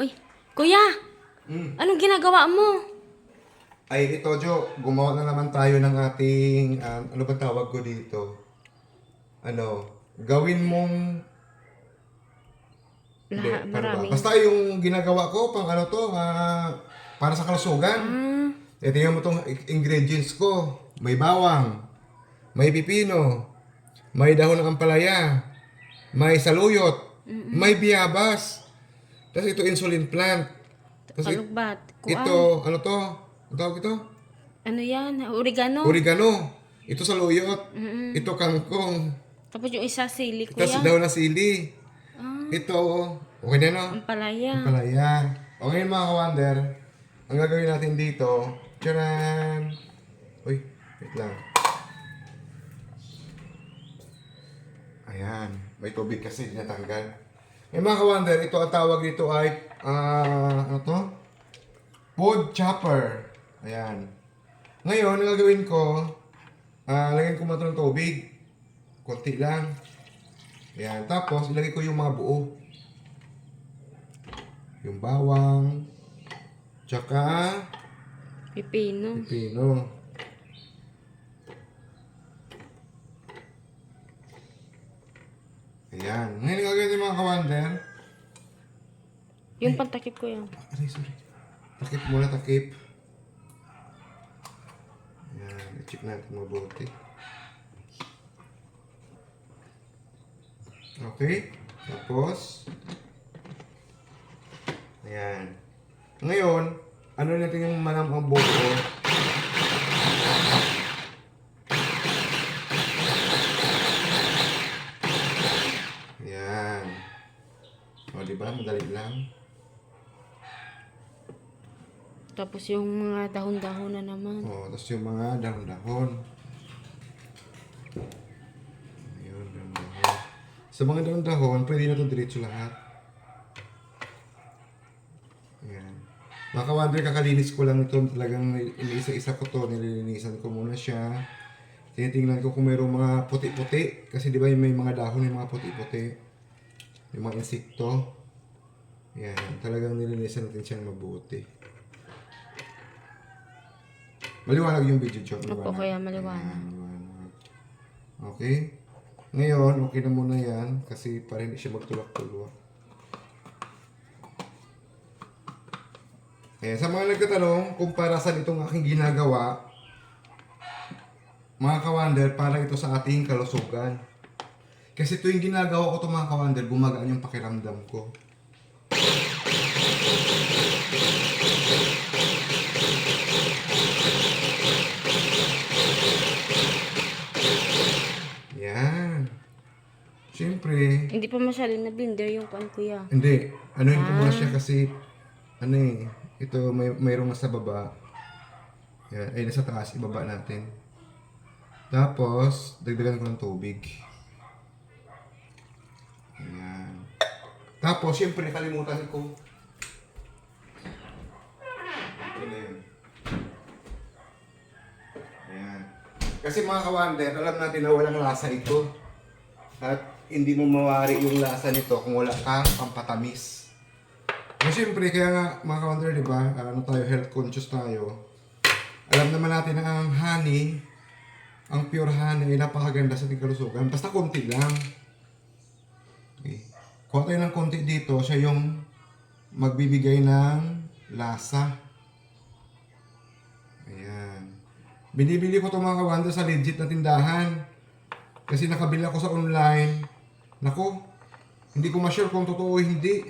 Uy, kuya! Mm. Anong ginagawa mo? Ay, ito, Jo. Gumawa na naman tayo ng ating, um, ano ba tawag ko dito? Ano, gawin mong... Hindi, Lahat, paano ba? marami. Basta yung ginagawa ko, pang ano to, ah, para sa kalusugan. Ah, E, tingnan mo tong ingredients ko. May bawang, may pipino, may dahon ng ampalaya, may saluyot, may biyabas. Tapos ito insulin plant. Tapos it- kalugbat. Kuan. ito, ano to? Ano tawag ito? Ano yan? Oregano? Oregano. Ito saluyot. Mm-mm. Ito kangkong. Tapos yung isa sili, Tapos kuya. dahon ng sili. Ah, Ito, okay na no? ang palaya. Palaya. O ngayon mga kawander, ang gagawin natin dito, tcharan! Uy, wait lang. Ayan, may tubig kasi natanggal. Eh mga kawander, ito ang tawag dito ay, ah, ano to? Wood chopper. Ayan. Ngayon, ang gagawin ko, ah, lagyan ko muna ng tubig. Konti lang. Ayan, tapos ilagay ko yung mga buo yung bawang, tsaka Pipino. pipino. Ayan. Ngayon ang mga kawander. Yung pantakip ko yan. Aray, sorry. Takip muna, takip. Ayan, i-check natin mabuti. Okay. Tapos, ayan. Ngayon, ano natin yung manam ang buo? Ayan. Ba? Madali lang. Tapos yung mga dahon-dahon na naman. Oh, tapos yung mga dahon-dahon. Ayun, dahon-dahon. Sa mga dahon-dahon, pwede na ito diretso lahat. Ayan. Mga kawander, kakalinis ko lang ito. Talagang iniisa-isa ko to. Nililinisan ko muna siya. Tinitingnan ko kung mayroong mga puti-puti. Kasi di ba may mga dahon yung mga puti-puti. Yung mga insekto. Ayan. Talagang nililinisan natin siyang mabuti. Maliwanag yung video, Chok. Opo, kaya maliwanag. Ayan, maliwanag. Okay. Ngayon, okay na muna yan kasi para hindi siya magtulak-tulak. Ayan, sa mga nagtatanong kung para saan itong aking ginagawa, mga kawander, para ito sa ating kalusugan. Kasi tuwing ginagawa ko ito mga kawander, gumagaan yung pakiramdam ko. Yan. Siyempre, Hindi pa masyado na blender yung pan kuya. hindi. Ano yun ko muna siya kasi, ano eh, ito may, mayroong nasa baba. Yan, ay nasa taas, ibaba natin. Tapos, dagdagan ko ng tubig. Ayan. Tapos, siyempre, nakalimutan ko. Ano. Kasi mga kawander, alam natin na walang lasa ito. At hindi mo mawari yung lasa nito kung wala kang pampatamis. Kasi siyempre, kaya nga mga kawander, di ba, ano tayo, health conscious tayo. Alam naman natin na ang honey, ang pure honey ay napakaganda sa ating kalusugan. Basta konti lang. Okay. Kuha tayo ng konti dito, siya yung magbibigay ng lasa. Ayan. Binibili ko itong mga kawanda sa legit na tindahan. Kasi nakabili ako sa online. Nako, hindi ko ma-sure kung totoo o hindi.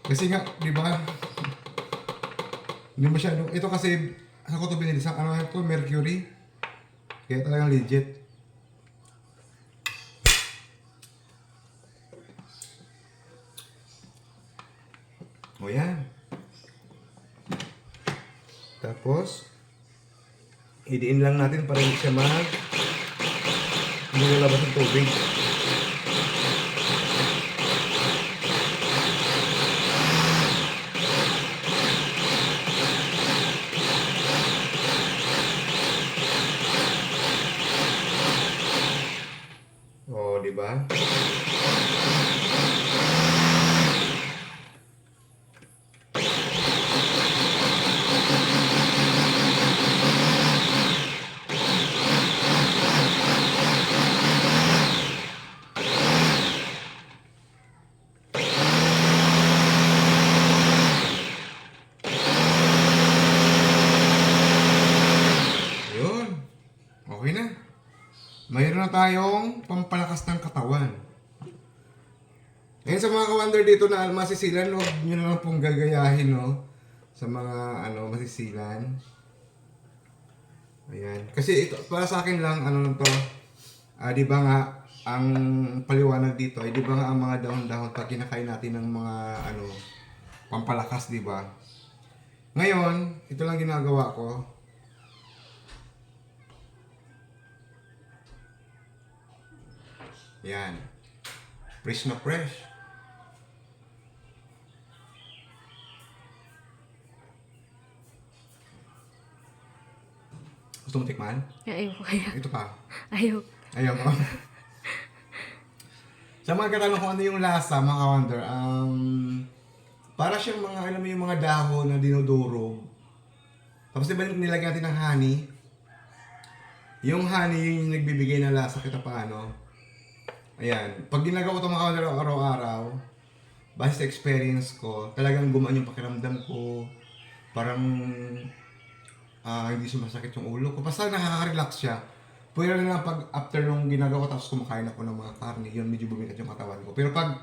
Kasi nga, di ba? Hindi masyadong, ito kasi, ano ko ito binili sa, ano ito, Mercury. Kaya talagang legit. O yan. Tapos, idiin lang natin para hindi siya mag hindi lalabas ng tubig. di ba? Okay na tayong pampalakas ng katawan. Ngayon sa mga ka-wonder dito na masisilan, huwag nyo na lang pong gagayahin, no? Sa mga, ano, masisilan. Ayan. Kasi ito, para sa akin lang, ano lang to, ah, di ba nga, ang paliwanag dito ay di ba nga ang mga dahon-dahon pag kinakain natin ng mga, ano, pampalakas, di ba? Ngayon, ito lang ginagawa ko. Yan. Fresh na fresh. Gusto mo tikman? Ayaw ko kaya. Ito pa. Ayaw. Ayaw ko. Sa mga katanong kung ano yung lasa, mga ka-wonder, um, para siyang mga, alam mo yung mga dahon na dinudurog. Tapos diba nilagyan natin ng honey? Yung honey, yun yung nagbibigay ng lasa kita pa ano. Ayan. Pag ginagawa ko mga ka-wonder araw-araw, base sa experience ko, talagang gumaan yung pakiramdam ko. Parang ah hindi sumasakit yung ulo ko. Basta nakaka-relax siya. Pwede na lang pag after nung ginagawa ko tapos kumakain ako ng mga karne, yun medyo bumigat yung katawan ko. Pero pag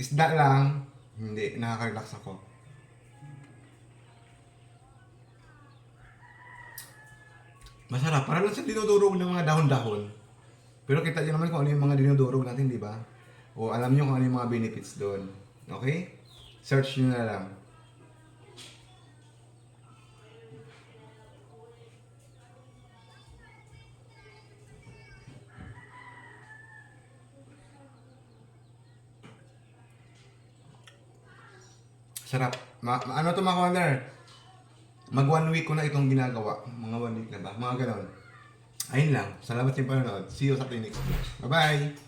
isda lang, hindi, nakaka-relax ako. Masarap. Para lang sa dinudurog ng mga dahon-dahon. Pero kita nyo naman kung ano yung mga dinudurog natin, di ba? O alam nyo kung ano yung mga benefits doon. Okay? Search nyo na lang. Sarap. Ma, ma- ano to mga corner? Mag one week ko na itong ginagawa. Mga one week na ba? Mga ganon. Ayun lang. Salamat sa panonood. See you sa clinic. Bye-bye!